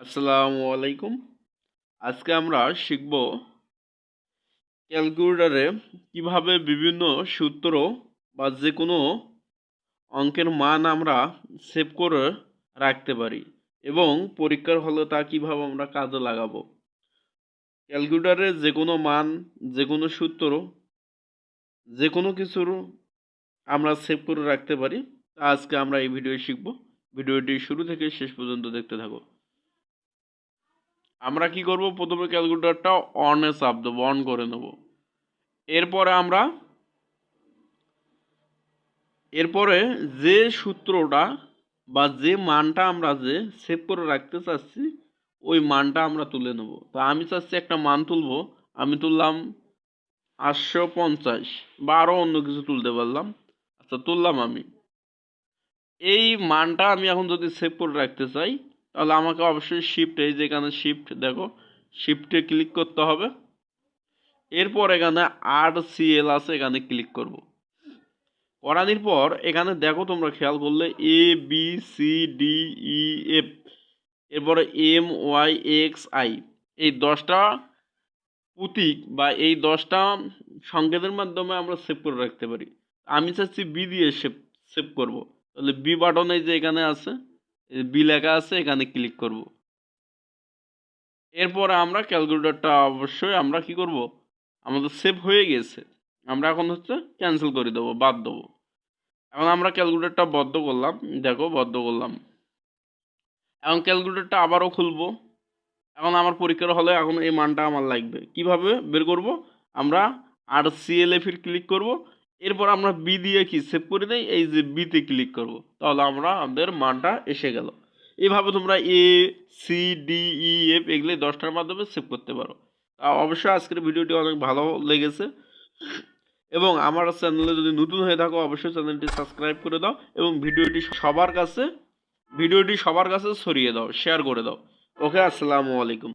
আসসালামু আলাইকুম। আজকে আমরা শিখব ক্যালকুলেটরে কীভাবে বিভিন্ন সূত্র বা যে কোনো অঙ্কের মান আমরা সেভ করে রাখতে পারি এবং পরীক্ষার হলে তা কীভাবে আমরা কাজে লাগাবো। ক্যালকুলেটরে যে কোনো মান যে কোনো সূত্র যে কোনো কিছুর আমরা সেভ করে রাখতে পারি। তা আজকে আমরা এই ভিডিও শিখব। ভিডিওটি শুরু থেকে শেষ পর্যন্ত দেখতে থাকো। আমরা কি করব? প্রথমে ক্যালকুলেটরটা অনে চাপ দেবো অন করে নেব। এরপরে আমরা, এরপরে যে সূত্রটা বা যে মানটা আমরা যে সেভ করে রাখতে চাচ্ছি, ওই মানটা আমরা তুলে নেব। তা আমি চাচ্ছি একটা মান তুলবো, আমি তুললাম আটশো পঞ্চাশ বা আরও অন্য কিছু তুলতে পারলাম। আচ্ছা তুললাম আমি। এই মানটা আমি এখন যদি সেভ করে রাখতে চাই তাহলে আমাকে অবশ্যই শিফট এই যে এখানে শিফট দেখো শিফটে ক্লিক করতে হবে। এরপর এখানে আর সিএল আছে, এখানে ক্লিক করব। করানির পর এখানে দেখো তোমরা খেয়াল করলে A B C D E F এরপরে এম ওয়াই এক্স আই এই দশটা প্রতীক বা এই দশটা সংকেতের মাধ্যমে আমরা সেভ করে রাখতে পারি। আমি চাচ্ছি বি দিয়ে সেভ সেভ করব। তাহলে বি বাটনে যে এখানে আছে বি লেখা আছে, এখানে ক্লিক করব। এরপরে আমরা ক্যালকুলেটরটা অবশ্যই আমরা কি করব? আমাদের সেভ হয়ে গেছে। আমরা এখন হচ্ছে ক্যান্সেল করে দেবো, বাদ দেবো। এখন আমরা ক্যালকুলেটরটা বদ্ধ করলাম, দেখো বদ্ধ করলাম। এখন ক্যালকুলেটরটা আবারও খুলবো। এখন আমার পরীক্ষার হলে এখন এই মানটা আমার লাগবে। কীভাবে? বের করব? আমরা আর সিএলএফির ক্লিক করব। এরপর আমরা বি দিয়ে কি সেভ করে দেই? এই যে বিতে ক্লিক করব। তাহলে আমরা আমাদের মানটা এসে গেল। এভাবে তোমরা A C D E F এগুলি দশটার মাধ্যমে সেভ করতে পারো। তা অবশ্যই আজকের ভিডিওটি অনেক ভালো লেগেছে। এবং আমার চ্যানেলে যদি নতুন হয়ে থাকো, অবশ্যই চ্যানেলটি সাবস্ক্রাইব করে দাও এবং ভিডিওটি সবার কাছে, ভিডিওটি সবার কাছে ছড়িয়ে দাও শেয়ার করে দাও। ওকে, আসসালামু আলাইকুম।